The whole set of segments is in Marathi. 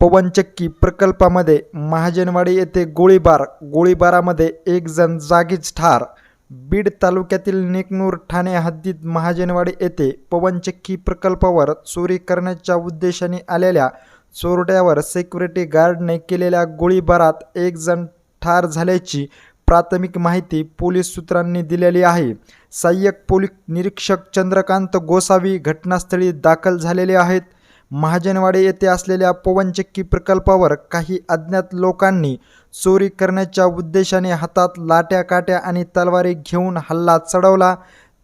पवनचक्की प्रकल्पामध्ये महाजनवाडी येथे गोळीबार गोळीबारामध्ये एक जण जागीच ठार. बीड तालुक्यातील नेकनूर ठाणे हद्दीत महाजनवाडी येथे पवनचक्की प्रकल्पावर चोरी करण्याच्या उद्देशाने आलेल्या चोरट्यावर सिक्युरिटी गार्डने केलेल्या गोळीबारात एक जण ठार झाल्याची प्राथमिक माहिती पोलीस सूत्रांनी दिलेली आहे. सहाय्यक पोलीस निरीक्षक चंद्रकांत गोसावी घटनास्थळी दाखल झालेले आहेत. महाजनवाडी येथे असलेल्या पवनचक्की प्रकल्पावर काही अज्ञात लोकांनी चोरी करण्याच्या उद्देशाने हातात लाट्या काट्या आणि तलवारी घेऊन हल्ला चढवला.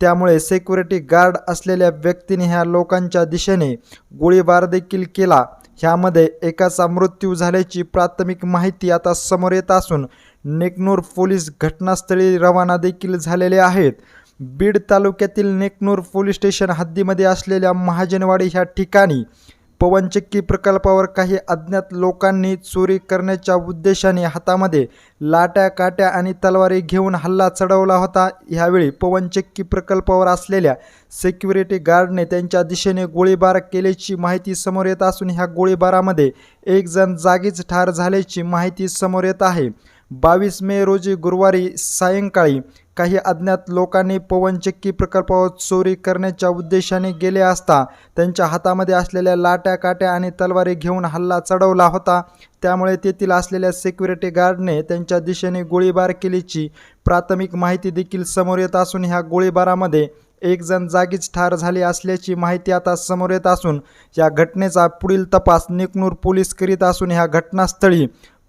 त्यामुळे सिक्युरिटी गार्ड असलेल्या व्यक्तीने ह्या लोकांच्या दिशेने गोळीबार देखील केला. ह्यामध्ये एकाचा मृत्यू झाल्याची प्राथमिक माहिती आता समोर येत असून नेकनूर पोलीस घटनास्थळी रवाना देखील झालेले आहेत. बीड तालुक्यातील नेकनूर पोलीस स्टेशन हद्दीमध्ये असलेल्या महाजनवाडी ह्या ठिकाणी पवनचक्की प्रकल्पावर काही अज्ञात लोकांनी चोरी करण्याच्या उद्देशाने हातामध्ये लाट्या काट्या आणि तलवारी घेऊन हल्ला चढवला होता. ह्यावेळी पवनचक्की प्रकल्पावर असलेल्या सिक्युरिटी गार्डने त्यांच्या दिशेने गोळीबार केल्याची माहिती समोर येत असून ह्या गोळीबारामध्ये एक जण जागीच ठार झाल्याची माहिती समोर येत आहे. बावीस मे रोजी गुरुवारी सायंकाळी काही अज्ञात लोकांनी पवनचक्की प्रकल्पावर चोरी करण्याच्या उद्देशाने गेले असता त्यांच्या हातामध्ये असलेल्या लाट्या काट्या आणि तलवारी घेऊन हल्ला चढवला होता. त्यामुळे तेथील असलेल्या सिक्युरिटी गार्डने त्यांच्या दिशेने गोळीबार केल्याची प्राथमिक माहिती देखील समोर येत असून ह्या गोळीबारामध्ये एक जण जागीच ठार झाले असल्याची माहिती आता समोर येत असून या घटनेचा पुढील तपास निकनूर पोलीस करीत असून ह्या घटनास्थळी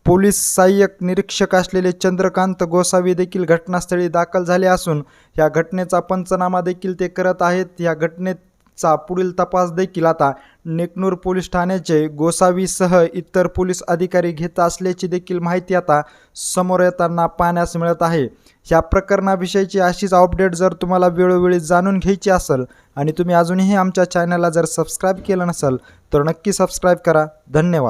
पोलीस सहाय्यक निरीक्षक असलेले चंद्रकांत गोसावी देखील घटनास्थळी दाखल झाले असून या घटनेचा पंचनामा देखील ते करत आहेत. या घटनेचा पुढील तपास देखील आता नेकनूर पोलीस ठाण्याचे गोसावीसह इतर पोलीस अधिकारी घेत असल्याची देखील माहिती आता समोर येताना पाहण्यास मिळत आहे. या प्रकरणाविषयीची अशीच अपडेट जर तुम्हाला वेळोवेळी जाणून घ्यायची असेल आणि तुम्ही अजूनही आमच्या चॅनलला जर सबस्क्राईब केलं नसेल तर नक्की सबस्क्राईब करा. धन्यवाद.